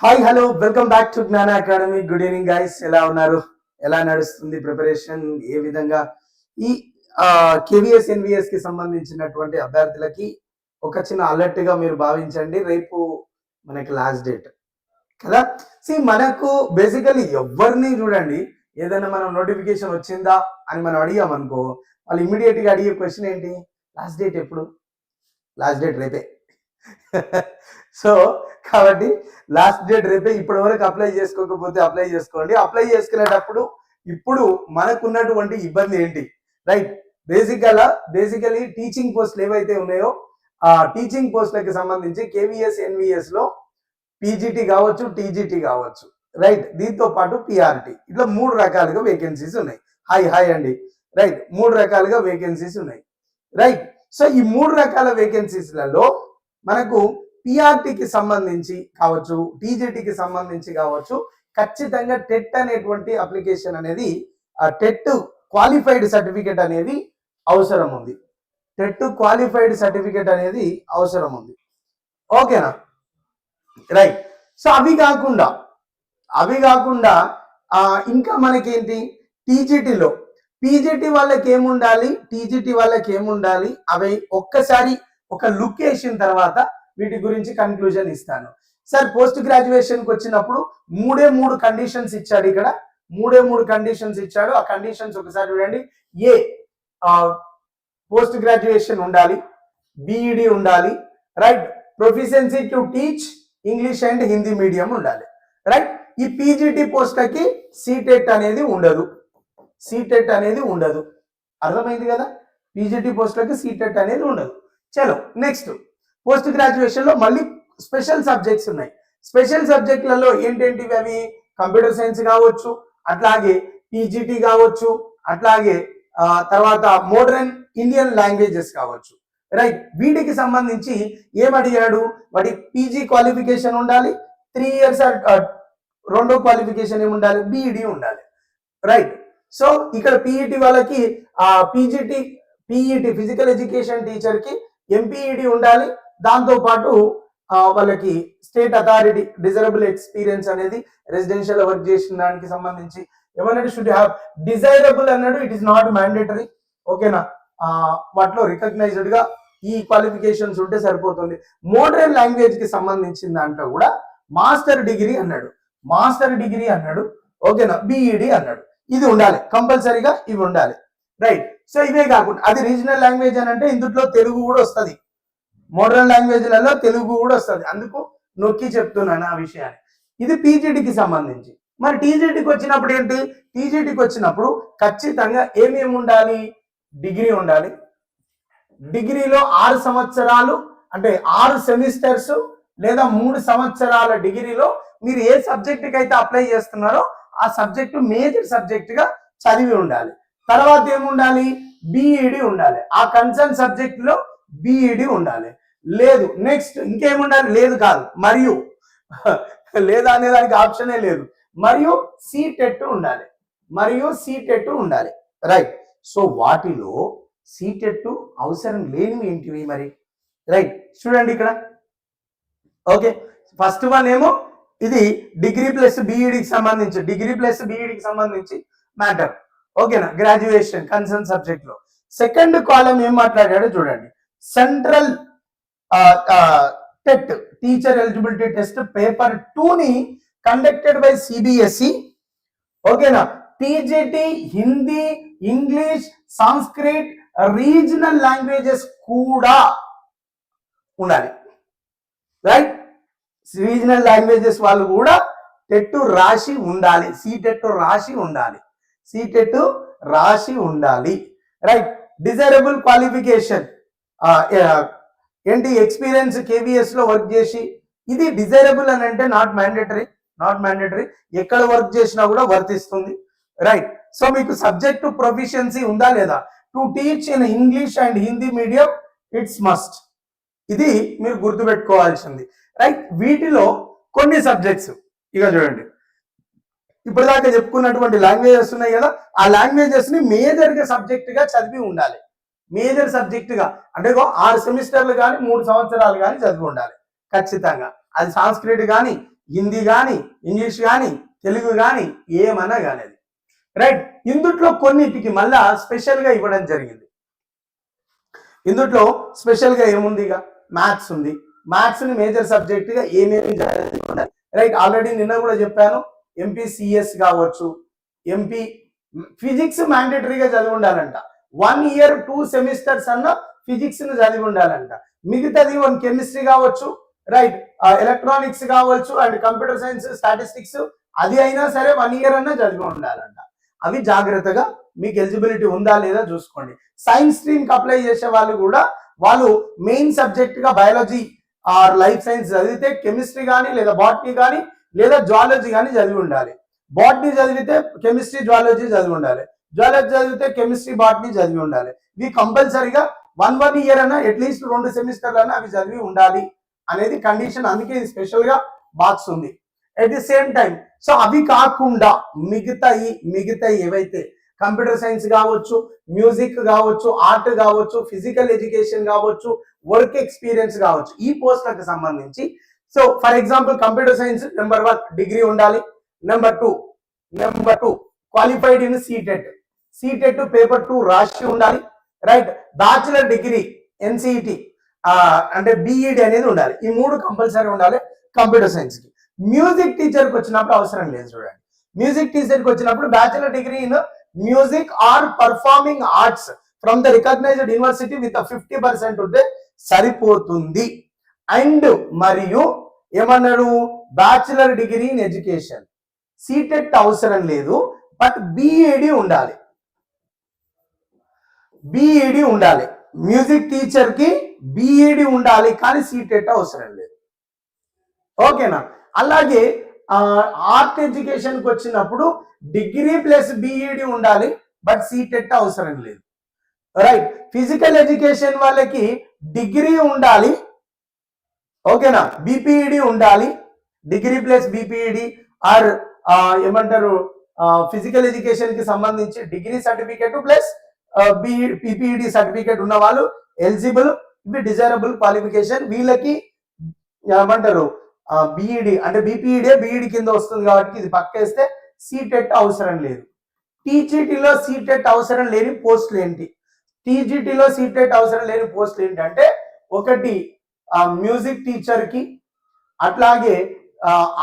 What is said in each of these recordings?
Hi hello welcome back to Gnana academy. Good evening guys ఎలా ఉన్నారు? ఎలా నడుస్తుంది ప్రిపరేషన్? ఏ విధంగా? ఈ కేవీఎస్ ఎన్విఎస్కి సంబంధించినటువంటి అభ్యర్థులకి ఒక చిన్న అలర్ట్గా మీరు భావించండి. రేపు మనకి లాస్ట్ డేట్ కదా? సి మనకు బేసికలీ ఎవరిని చూడండి. ఏదైనా మనం నోటిఫికేషన్ వచ్చిందా అని మనం అడిగామనుకో వాళ్ళు ఇమీడియట్గా అడిగే క్వశ్చన్ ఏంటి? లాస్ట్ డేట్ ఎప్పుడు? లాస్ట్ డేట్ రేపే. సో కాబట్టి లాస్ట్ డేట్ రేపే ఇప్పటి వరకు అప్లై చేసుకోకపోతే అప్లై చేసుకోండి. అప్లై చేసుకునేటప్పుడు ఇప్పుడు మనకున్నటువంటి ఇబ్బంది ఏంటి? రైట్ బేసికల్ బేసికలీ టీచింగ్ పోస్టులు ఏవైతే ఉన్నాయో ఆ టీచింగ్ పోస్టులకి సంబంధించి కేవీఎస్ ఎన్విఎస్లో పీజీటీ కావచ్చు టీజీటీ కావచ్చు. రైట్ దీంతో పాటు పిఆర్టీ ఇట్లా మూడు రకాలుగా వేకెన్సీస్ ఉన్నాయి. హాయ్ హాయ్ అండి. రైట్ మూడు రకాలుగా వేకెన్సీస్ ఉన్నాయి. రైట్ సో ఈ మూడు రకాల వేకెన్సీస్లలో మనకు పిఆర్టీకి సంబంధించి కావచ్చు టీజీటీకి సంబంధించి కావచ్చు ఖచ్చితంగా టెట్ అనేటువంటి అప్లికేషన్ అనేది ఆ టెట్ క్వాలిఫైడ్ సర్టిఫికేట్ అనేది అవసరం ఉంది. టెట్ క్వాలిఫైడ్ సర్టిఫికేట్ అనేది అవసరం ఉంది. ఓకేనా? రైట్. సో అవి కాకుండా అవి కాకుండా ఇంకా మనకేంటి? టీజీటీలో పీజీటీ వాళ్ళకి ఏముండాలి? టీజీటీ వాళ్ళకి ఏముండాలి? అవి ఒక్కసారి ఒక లుక్ వేసిన తర్వాత వీటి గురించి కన్క్లూజన్ ఇస్తాను. సార్ పోస్ట్ గ్రాడ్యుయేషన్కి వచ్చినప్పుడు మూడే మూడు కండిషన్స్ ఇచ్చాడు ఇక్కడ. మూడే మూడు కండిషన్స్ ఇచ్చాడు. ఆ కండిషన్స్ ఒకసారి చూడండి. ఏ పోస్ట్ గ్రాడ్యుయేషన్ ఉండాలి. బీఈడి ఉండాలి. Right proficiency to teach English and Hindi medium ఉండాలి. రైట్ ఈ పీజీటీ పోస్ట్లకి సీటెట్ అనేది ఉండదు. సీటెట్ అనేది ఉండదు. అర్థమైంది కదా? పీజీటీ పోస్ట్లకి సీటెట్ అనేది ఉండదు. చలో నెక్స్ట్ పోస్ట్ గ్రాడ్యుయేషన్లో మళ్ళీ స్పెషల్ సబ్జెక్ట్స్ ఉన్నాయి. స్పెషల్ సబ్జెక్టులలో ఏంటేంటివి అవి? కంప్యూటర్ సైన్స్ కావచ్చు అట్లాగే పీజీటీ కావచ్చు అట్లాగే తర్వాత మోడర్న్ ఇండియన్ లాంగ్వేజెస్ కావచ్చు. రైట్? వీటికి సంబంధించి ఏమడిగాడు వాటి పీజీ క్వాలిఫికేషన్ ఉండాలి త్రీ ఇయర్స్ రెండో క్వాలిఫికేషన్ ఏమి ఉండాలి? బీఈడి ఉండాలి. రైట్? సో ఇక్కడ పీఈటి వాళ్ళకి ఆ పీజీటీ పీఈటి ఫిజికల్ ఎడ్యుకేషన్ టీచర్కి ఎంపీఈడి ఉండాలి దాంతో పాటు వాళ్ళకి స్టేట్ అథారిటీ డిజైరబుల్ ఎక్స్పీరియన్స్ అనేది రెసిడెన్షియల్ వర్క్ చేసిన దానికి సంబంధించి ఏమన్నాడు షుడ్ హ్యావ్ డిజైరబుల్ అన్నాడు ఇట్ ఈస్ నాట్ మ్యాండేటరీ ఓకేనా ఆ, వాటిలో రికగ్నైజ్డ్గా ఈ క్వాలిఫికేషన్స్ ఉంటే సరిపోతుంది. మోడర్న్ లాంగ్వేజ్కి సంబంధించిన దాంట్లో కూడా మాస్టర్ డిగ్రీ అన్నాడు. మాస్టర్ డిగ్రీ అన్నాడు. ఓకేనా బిఈడి అన్నాడు. ఇది ఉండాలి. కంపల్సరీగా ఇవి ఉండాలి. రైట్ సో ఇవే కాకుండా అది రీజనల్ లాంగ్వేజ్ అని అంటే ఇందులో తెలుగు కూడా వస్తుంది. మోడర్న్ లాంగ్వేజ్లలో తెలుగు కూడా వస్తుంది. అందుకు నొక్కి చెప్తున్నాను ఆ విషయాన్ని. ఇది పీజీటీకి సంబంధించి. మరి టీజీటీకి వచ్చినప్పుడు ఏంటి? టీజీటీకి వచ్చినప్పుడు ఖచ్చితంగా ఏమేమి ఉండాలి? డిగ్రీ ఉండాలి. డిగ్రీలో ఆరు సంవత్సరాలు అంటే ఆరు సెమిస్టర్స్ లేదా మూడు సంవత్సరాల డిగ్రీలో మీరు ఏ సబ్జెక్టుకి అయితే అప్లై చేస్తున్నారో ఆ సబ్జెక్టు మేజర్ సబ్జెక్టుగా చదివి ఉండాలి. తర్వాత ఏముండాలి? బీఈడి ఉండాలి. ఆ కన్సర్న్ సబ్జెక్టులో బీఈడి ఉండాలి. లేదు నెక్స్ట్ ఇంకేముండాలి? లేదు కాదు. మరియు లేదా అనే దానికి ఆప్షనే లేదు. మరియు సీటెట్ ఉండాలి. మరియు సీటెట్ ఉండాలి. రైట్ సో వాటిలో సీటెట్ అవసరం లేనివి ఏంటివి మరి? రైట్ చూడండి ఇక్కడ. ఓకే ఫస్ట్ వన్ ఏమో ఇది డిగ్రీ ప్లస్ బీఈడికి సంబంధించి డిగ్రీ ప్లస్ బీఈడికి సంబంధించి మ్యాటర్ ఓకేనా గ్రాడ్యుయేషన్ కన్సర్న్ సబ్జెక్ట్లో. సెకండ్ కాలం ఏం మాట్లాడాడో చూడండి. Central TET teacher eligibility test paper టూని కండక్టెడ్ బై సిబిఎస్ఈ ఓకేనా TGT Hindi English Sanskrit regional languages కూడా ఉండాలి రైట్ రీజనల్ లాంగ్వేజెస్ వాళ్ళు కూడా టెట్ రాసి ఉండాలి. సీటెట్ రాసి ఉండాలి. సీటెట్ రాసి ఉండాలి. రైట్ డిజైరబుల్ క్వాలిఫికేషన్ ఏంటి ఎక్స్పీరియన్స్ కేవీఎస్లో వర్క్ చేసి ఇది డిజైరబుల్ అని అంటే నాట్ మ్యాండేటరీ నాట్ మ్యాండేటరీ ఎక్కడ వర్క్ చేసినా కూడా వర్తిస్తుంది. రైట్ సో మీకు సబ్జెక్టు ప్రొఫిషియన్సీ ఉందా లేదా? To teach in English and Hindi medium it's must ఇది మీరు గుర్తుపెట్టుకోవాల్సింది. రైట్ వీటిలో కొన్ని సబ్జెక్ట్స్ ఇక చూడండి. ఇప్పటిదాకా చెప్పుకున్నటువంటి లాంగ్వేజెస్ ఉన్నాయి కదా ఆ లాంగ్వేజెస్ని మేజర్గా సబ్జెక్ట్గా చదివి ఉండాలి. మేజర్ సబ్జెక్టుగా అంటే ఆరు సెమిస్టర్లు కానీ మూడు సంవత్సరాలు కానీ చదివి ఉండాలి ఖచ్చితంగా. అది సాంస్క్రిట్ కానీ హిందీ కానీ ఇంగ్లీష్ కానీ తెలుగు కానీ ఏమన్నా కానీ రైట్ ఇందుట్లో కొన్నిటికి మళ్ళా స్పెషల్గా ఇవ్వడం జరిగింది. ఇందుట్లో స్పెషల్గా ఏముంది ఇక మ్యాథ్స్ ఉంది. మ్యాథ్స్ని మేజర్ సబ్జెక్ట్గా ఏమేమి రైట్ ఆల్రెడీ నిన్న కూడా చెప్పాను ఎంపీసీఎస్ కావచ్చు ఎంపీ ఫిజిక్స్ మ్యాండేటరీగా చదివి ఉండాలంట. వన్ ఇయర్ టూ సెమిస్టర్స్ అన్న ఫిజిక్స్ను చదివి ఉండాలంట. మిగతాది వన్ కెమిస్ట్రీ కావచ్చు రైట్ ఎలక్ట్రానిక్స్ కావచ్చు అండ్ కంప్యూటర్ సైన్స్ స్టాటిస్టిక్స్ అది అయినా సరే వన్ ఇయర్ అన్నా చదివి ఉండాలంట. అవి జాగ్రత్తగా మీకు ఎలిజిబిలిటీ ఉందా లేదా చూసుకోండి. సైన్స్ స్ట్రీమ్కి అప్లై చేసే వాళ్ళు కూడా వాళ్ళు మెయిన్ సబ్జెక్ట్గా బయాలజీ ఆర్ లైఫ్ సైన్స్ చదివితే కెమిస్ట్రీ కానీ లేదా బాటనీ కానీ లేదా జువాలజీ కానీ చదివి ఉండాలి. బాటనీ చదివితే కెమిస్ట్రీ జువాలజీ చదివి ఉండాలి. జువాలజీ చదివితే కెమిస్ట్రీ బాటనీ చదివి ఉండాలి. ఇవి కంపల్సరీగా వన్ వన్ ఇయర్ అన్నా అట్లీస్ట్ రెండు సెమిస్టర్లు అన్నా అవి చదివి ఉండాలి అనేది కండిషన్ అందుకే ఇది స్పెషల్గా బాక్స్ ఉంది. At the same time so అవి కాకుండా మిగతా మిగతా ఏవైతే కంప్యూటర్ సైన్స్ కావచ్చు మ్యూజిక్ కావచ్చు ఆర్ట్ కావచ్చు ఫిజికల్ ఎడ్యుకేషన్ కావచ్చు వర్క్ ఎక్స్పీరియన్స్ కావచ్చు ఈ పోస్టులకు సంబంధించి so for example computer science number one degree ఉండాలి. Number two number two qualified in CTET CTET paper two రాసి ఉండాలి రైట్? బ్యాచులర్ డిగ్రీ ఎన్సిఈటి అంటే బిఈడి అనేది ఉండాలి. ఈ మూడు కంపల్సరీ ఉండాలి కంప్యూటర్ సైన్స్కి మ్యూజిక్ టీచర్కి వచ్చినప్పుడు అవసరం లేదు చూడండి. మ్యూజిక్ టీచర్కి వచ్చినప్పుడు bachelor degree in music or performing arts from the recognised university with fifty percent ఉంటే సరిపోతుంది. అండ్ మరియు ఏమన్నాడు? Bachelor degree in education. CTET అవసరం లేదు బట్ బిఈడి ఉండాలి. బీఈడి ఉండాలి. మ్యూజిక్ టీచర్కి ఉండాలి కానీ సీటెట్ అవసరం లేదు. ఓకేనా అలాగే ఆర్ట్ ఎడ్యుకేషన్కి వచ్చినప్పుడు డిగ్రీ ప్లస్ బీఈడి ఉండాలి బట్ సీటెట్ అవసరం లేదు. రైట్ ఫిజికల్ ఎడ్యుకేషన్ వాళ్ళకి డిగ్రీ ఉండాలి. ఓకేనా బీపీఈడి ఉండాలి. డిగ్రీ ప్లస్ బీపీఈడి ఆర్ ఏమంటారు ఫిజికల్ ఎడ్యుకేషన్కి సంబంధించి degree certificate plus BPEd certificate ఉన్న వాళ్ళు ఎలిజిబుల్ ఇవి డిజైరబుల్ క్వాలిఫికేషన్ వీళ్ళకి ఏమంటారు? బిఈడి అంటే బీపీఈడే బిఈడి కింద వస్తుంది కాబట్టి ఇది పక్కేస్తే సీటెట్ అవసరం లేదు. టీజీటీలో సీటెట్ అవసరం లేని పోస్టులు ఏంటి? టీజీటీలో సీటెట్ అవసరం లేని పోస్టులు ఏంటంటే ఒకటి మ్యూజిక్ టీచర్కి అట్లాగే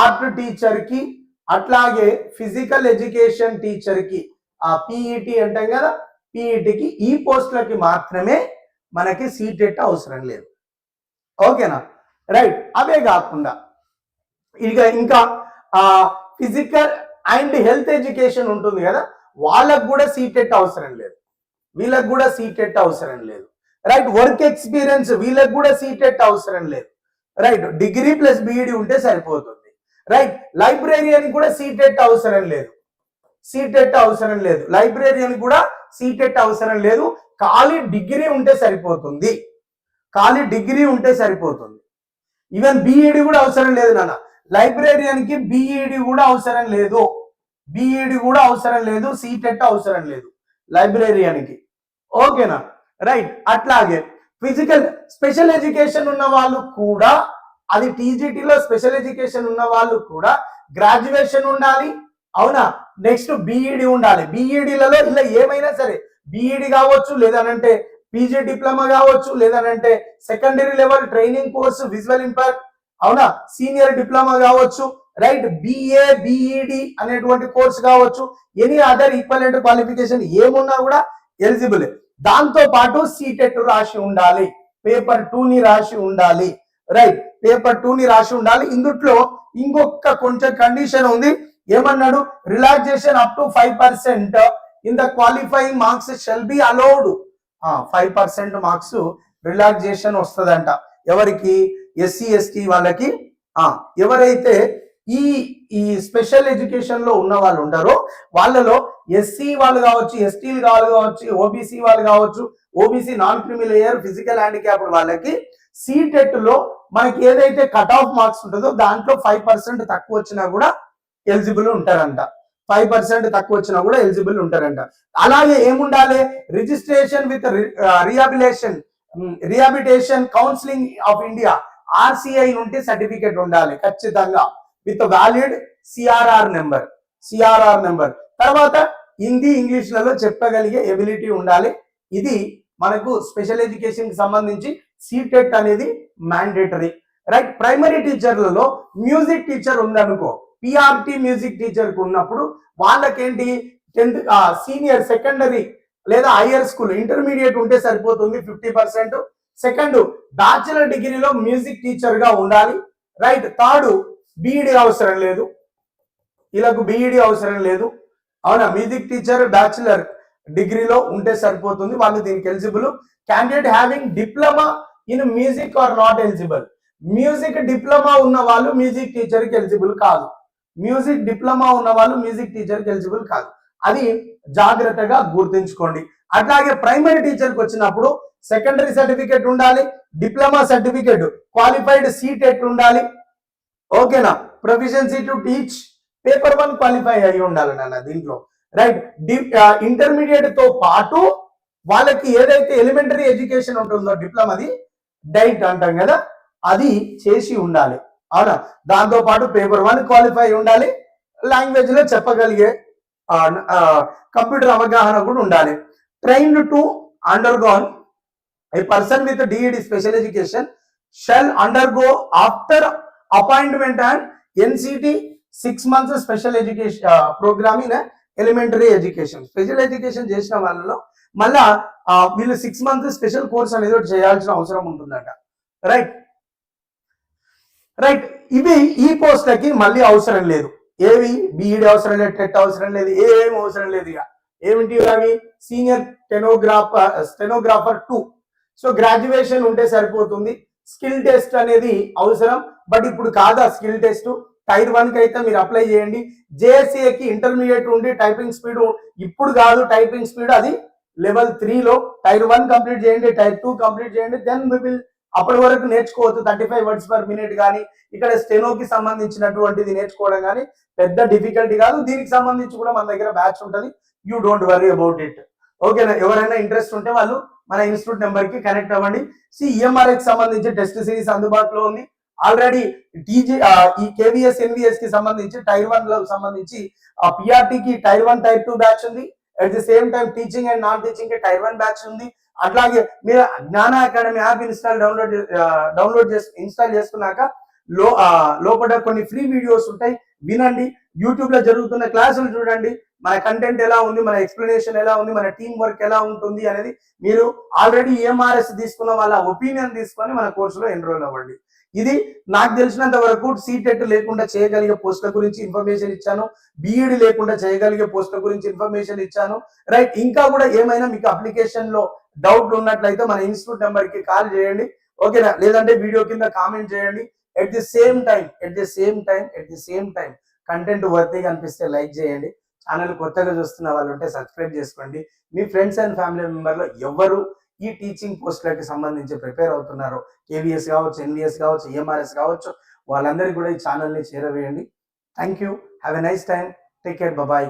ఆర్ట్ టీచర్కి అట్లాగే ఫిజికల్ ఎడ్యుకేషన్ టీచర్కి ఆ పీఈటీ అంటాం కదా పీఈటీకి ఈ పోస్టులకి మాత్రమే మనకి సీటెట్ అవసరం లేదు. ఓకేనా? రైట్. అవే కాకుండా ఇక ఇంకా ఫిజికల్ అండ్ హెల్త్ ఎడ్యుకేషన్ ఉంటుంది కదా వాళ్ళకు కూడా సీటెట్ అవసరం లేదు. వీళ్ళకు కూడా సీటెట్ అవసరం లేదు. రైట్. వర్క్ ఎక్స్పీరియన్స్ వీళ్ళకు కూడా సీటెట్ అవసరం లేదు. రైట్. డిగ్రీ ప్లస్ బీఈడి ఉంటే సరిపోతుంది. రైట్. లైబ్రేరియన్ కూడా సీటెట్ అవసరం లేదు. సీటెట్ అవసరం లేదు. లైబ్రేరియన్ కూడా సీటెట్ అవసరం లేదు. ఖాళీ డిగ్రీ ఉంటే సరిపోతుంది. ఖాళీ డిగ్రీ ఉంటే సరిపోతుంది. ఈవెన్ బీఈడి కూడా అవసరం లేదు నాన్న. లైబ్రేరియన్కి కూడా అవసరం లేదు. బీఈడి కూడా అవసరం లేదు. సీటెట్ అవసరం లేదు. లైబ్రేరియన్కి. ఓకేనా రైట్ అట్లాగే ఫిజికల్ స్పెషల్ ఎడ్యుకేషన్ ఉన్న వాళ్ళు కూడా అది టీజీటీలో స్పెషల్ ఎడ్యుకేషన్ ఉన్న వాళ్ళు కూడా గ్రాడ్యుయేషన్ ఉండాలి. అవునా? నెక్స్ట్ బీఈడి ఉండాలి. బీఈడిలలో ఇలా ఏమైనా సరే బీఈడి కావచ్చు లేదనంటే పీజీ డిప్లొమా కావచ్చు లేదనంటే secondary level training course visual impact అవునా? సీనియర్ డిప్లొమా కావచ్చు రైట్ బిఏ బిఈడి అనేటువంటి కోర్స్ కావచ్చు ఎనీ అదర్ ఈక్వలెంట్ క్వాలిఫికేషన్ ఏమున్నా కూడా ఎలిజిబుల్ దాంతో పాటు సీటెట్ రాసి ఉండాలి. పేపర్ టూ ని రాసి ఉండాలి. రైట్ పేపర్ టూ ని రాసి ఉండాలి. ఇందుట్లో ఇంకొక కొంచెం కండిషన్ ఉంది. ఏమన్నాడు? Relaxation up to five percent in the qualifying marks shall be allowed five percent marks relaxation వస్తుందంట. ఎవరికి? ఎస్సీ ఎస్టీ వాళ్ళకి. ఆ ఎవరైతే ఈ ఈ స్పెషల్ ఎడ్యుకేషన్లో ఉన్న వాళ్ళు ఉంటారో వాళ్ళలో ఎస్సీ వాళ్ళు కావచ్చు ఎస్టీలు వాళ్ళు కావచ్చు ఓబీసీ వాళ్ళు కావచ్చు OBC non creamy layer physical handicapped వాళ్ళకి సీటెట్లో మనకి ఏదైతే కట్ ఆఫ్ మార్క్స్ ఉంటుందో దాంట్లో ఫైవ్ పర్సెంట్ తక్కువ వచ్చినా కూడా ఎలిజిబుల్ ఉంటారంట. ఫైవ్ పర్సెంట్ తక్కువ వచ్చినా కూడా ఎలిజిబుల్ ఉంటారంట. అలాగే ఏముండాలి? Registration with rehabilitation rehabilitation counselling of India RCI నుండి సర్టిఫికేట్ ఉండాలి ఖచ్చితంగా. With valid CRR number CRR number తర్వాత హిందీ ఇంగ్లీష్లలో చెప్పగలిగే ఎబిలిటీ ఉండాలి. ఇది మనకు స్పెషల్ ఎడ్యుకేషన్కి సంబంధించి సీటెట్ అనేది మ్యాండేటరీ రైట్ ప్రైమరీ టీచర్లలో మ్యూజిక్ టీచర్ ఉందనుకో పిఆర్టీ మ్యూజిక్ టీచర్కి ఉన్నప్పుడు వాళ్ళకేంటి టెన్త్ సీనియర్ సెకండరీ లేదా హైయర్ స్కూల్ ఇంటర్మీడియట్ ఉంటే సరిపోతుంది ఫిఫ్టీ పర్సెంట్ సెకండ్ బ్యాచులర్ డిగ్రీలో మ్యూజిక్ టీచర్గా ఉండాలి. రైట్ థర్డ్ బీఈడి అవసరం లేదు. వీళ్ళకు బీఈడి అవసరం లేదు. అవునా? మ్యూజిక్ టీచర్ బ్యాచులర్ డిగ్రీలో ఉంటే సరిపోతుంది. వాళ్ళు దీనికి eligible candidate having diploma in music or not eligible music diploma ఉన్న వాళ్ళు మ్యూజిక్ టీచర్కి ఎలిజిబుల్ కాదు. మ్యూజిక్ డిప్లొమా ఉన్న వాళ్ళు మ్యూజిక్ టీచర్కి ఎలిజిబుల్ కాదు. అది జాగ్రత్తగా గుర్తుంచుకోండి. అట్లాగే ప్రైమరీ టీచర్కి వచ్చినప్పుడు సెకండరీ సర్టిఫికేట్ ఉండాలి డిప్లొమా సర్టిఫికేట్ క్వాలిఫైడ్ సీట్ సీటెట్ ఉండాలి? ఓకేనా proficiency to teach paper one qualify అయి ఉండాలి నాన్న దీంట్లో. రైట్ ఇంటర్మీడియట్తో పాటు వాళ్ళకి ఏదైతే ఎలిమెంటరీ ఎడ్యుకేషన్ ఉంటుందో డిప్లొమాది డైట్ అంటాం కదా అది చేసి ఉండాలి. అవునా? దాంతో పాటు పేపర్ వన్ క్వాలిఫై ఉండాలి లాంగ్వేజ్లో చెప్పగలిగే కంప్యూటర్ అవగాహన కూడా ఉండాలి. Trained to undergone a person with DEd special education shall undergo after appointment and NCT six months special education programme in elementary education special education చేసిన వాళ్ళలో మళ్ళా వీళ్ళు సిక్స్ మంత్స్ స్పెషల్ కోర్స్ అనేది ఒకటి చేయాల్సిన అవసరం ఉంటుందట. రైట్ రైట్ ఇవి ఈ పోస్టులకి మళ్ళీ అవసరం లేదు. ఏవి? బీఈడి అవసరం లేదు టెట్ అవసరం లేదు ఏమి అవసరం లేదు ఇక. ఏమిటి అవి senior stenographer stenographer two so graduation ఉంటే సరిపోతుంది. స్కిల్ టెస్ట్ అనేది అవసరం. బట్ ఇప్పుడు కాదా స్కిల్ టెస్ట్ టైర్ వన్కి అయితే మీరు అప్లై చేయండి. JSA ఇంటర్మీడియట్ ఉండి టైపింగ్ స్పీడ్ ఇప్పుడు కాదు టైపింగ్ స్పీడ్ అది లెవెల్ త్రీలో టైర్ వన్ కంప్లీట్ చేయండి టైర్ టూ కంప్లీట్ చేయండి దెన్ వి విల్ అప్పటి వరకు నేర్చుకోవచ్చు thirty five words per minute కానీ ఇక్కడ స్టెనోకి సంబంధించినటువంటిది నేర్చుకోవడం కానీ పెద్ద డిఫికల్టీ కాదు. దీనికి సంబంధించి కూడా మన దగ్గర బ్యాచ్ ఉంటుంది. You don't worry about it. ఓకేనా? ఎవరైనా ఇంట్రెస్ట్ ఉంటే వాళ్ళు మన ఇన్స్టిట్యూట్ నెంబర్కి కనెక్ట్ అవ్వండి. సి కి సంబంధించి టెస్ట్ సిరీస్ అందుబాటులో ఉంది. ఆల్రెడీ టీజీ ఈ కేవీఎస్ ఎన్విఎస్కి సంబంధించి టైర్ వన్లో సంబంధించి పిఆర్టీ కి tier one tier two batch ఉంది. At the same time teaching and non టీచింగ్కి tier one batch ఉంది. అట్లాగే మీరు Gnana Academy app install download download చేసి ఇన్స్టాల్ చేసుకున్నాక లో లోపల కొన్ని ఫ్రీ వీడియోస్ ఉంటాయి. వినండి. యూట్యూబ్లో జరుగుతున్న క్లాసులు చూడండి. మన కంటెంట్ ఎలా ఉంది? మన ఎక్స్ప్లెనేషన్ ఎలా ఉంది? మన టీం వర్క్ ఎలా ఉంటుంది అనేది మీరు ఆల్రెడీ ఎంఆర్ఎస్ తీసుకున్న వాళ్ళ ఒపీనియన్ తీసుకొని మన కోర్సులో ఎన్రోల్ అవ్వండి. ఇది నాకు తెలిసినంత వరకు సీటెట్ లేకుండా చేయగలిగే పోస్టుల గురించి ఇన్ఫర్మేషన్ ఇచ్చాను. బీఈడి లేకుండా చేయగలిగే పోస్టుల గురించి ఇన్ఫర్మేషన్ ఇచ్చాను. రైట్ ఇంకా కూడా ఏమైనా మీకు అప్లికేషన్లో డౌట్ ఉన్నట్లయితే మన ఇన్స్టిట్యూట్ నెంబర్కి కాల్ చేయండి. ఓకేనా లేదంటే వీడియో కింద కామెంట్ చేయండి. At the same time at the same time at the same time content వర్తీగా అనిపిస్తే లైక్ చేయండి. ఛానల్ కొత్తగా చూస్తున్న వాళ్ళు ఉంటే సబ్స్క్రైబ్ చేసుకోండి. మీ ఫ్రెండ్స్ అండ్ ఫ్యామిలీ మెంబర్లో ఎవరు ఈ టీచింగ్ పోస్టులకి సంబంధించి ప్రిపేర్ అవుతున్నారు. కేవీఎస్ కావచ్చు ఎన్విఎస్ కావచ్చు ఈఎంఆర్ఎస్ కావచ్చు. వాళ్ళందరికీ కూడా ఈ ఛానల్ని చేరవేయండి. Thank you have a nice time take care bye